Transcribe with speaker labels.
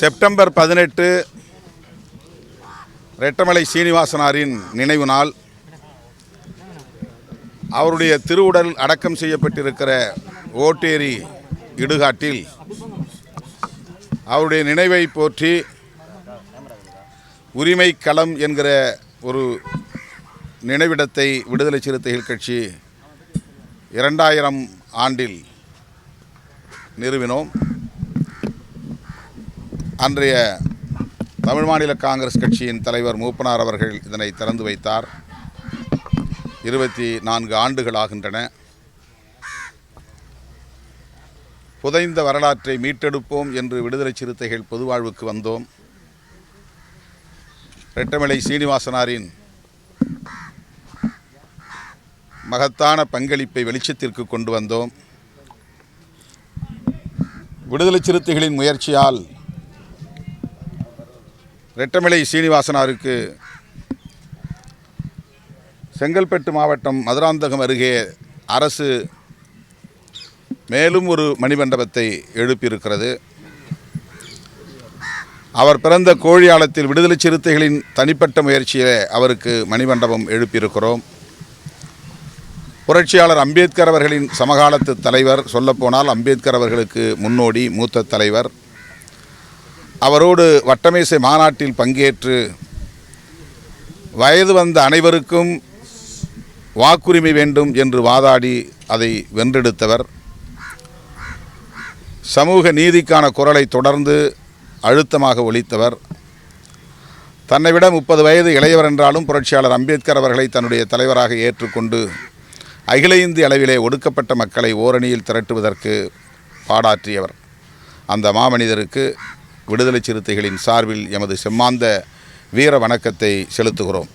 Speaker 1: September பதினெட்டு ரெட்டமலை சீனிவாசனாரின் நினைவு நாள். அவருடைய திருவுடல் அடக்கம் செய்யப்பட்டிருக்கிற ஓட்டேரி இடுகாட்டில் அவருடைய நினைவை போற்றி உரிமை களம் என்கிற ஒரு நினைவிடத்தை விடுதலை சிறுத்தைகள் கட்சி இரண்டாயிரம் ஆண்டில் நிறுவினோம். அன்றைய தமிழ் மாநில காங்கிரஸ் கட்சியின் தலைவர் மூப்பனார் அவர்கள் இதனை திறந்து வைத்தார். இருபத்தி நான்கு ஆண்டுகள் ஆகின்றன. புதைந்த வரலாற்றை மீட்டெடுப்போம் என்று விடுதலை சிறுத்தைகள் பொதுவாழ்வுக்கு வந்தோம். ரெட்டமலை சீனிவாசனாரின் மகத்தான பங்களிப்பை வெளிச்சத்திற்கு கொண்டு வந்தோம். விடுதலை சிறுத்தைகளின் முயற்சியால் ரெட்டமலை சீனிவாசனாருக்கு செங்கல்பட்டு மாவட்டம் மதுராந்தகம் அருகே அரசு மேலும் ஒரு மணிமண்டபத்தை எழுப்பியிருக்கிறது. அவர் பிறந்த கோழியாளத்தில் விடுதலை சிறுத்தைகளின் தனிப்பட்ட முயற்சியிலே அவருக்கு மணிமண்டபம் எழுப்பியிருக்கிறோம். புரட்சியாளர் அம்பேத்கர் அவர்களின் சமகாலத்து தலைவர் சொல்லப்போனால் அம்பேத்கர் அவர்களுக்கு முன்னோடி மூத்த தலைவர். அவரோடு வட்டமேசை மாநாட்டில் பங்கேற்று வயது வந்த அனைவருக்கும் வாக்குரிமை வேண்டும் என்று வாதாடி அதை வென்றெடுத்தவர். சமூக நீதிக்கான குரலை தொடர்ந்து அழுத்தமாக ஒழித்தவர். தன்னை விட முப்பது வயது இளையவர் என்றாலும் புரட்சியாளர் அம்பேத்கர் அவர்களை தன்னுடைய தலைவராக ஏற்றுக்கொண்டு அகில இந்திய அளவிலே ஒடுக்கப்பட்ட மக்களை ஓரணியில் திரட்டுவதற்கு பாடாற்றியவர். அந்த மாமனிதருக்கு விடுதலை சிறுத்தைகளின் சார்பில் எமது செம்மாந்த வீர வணக்கத்தை செலுத்துகிறோம்.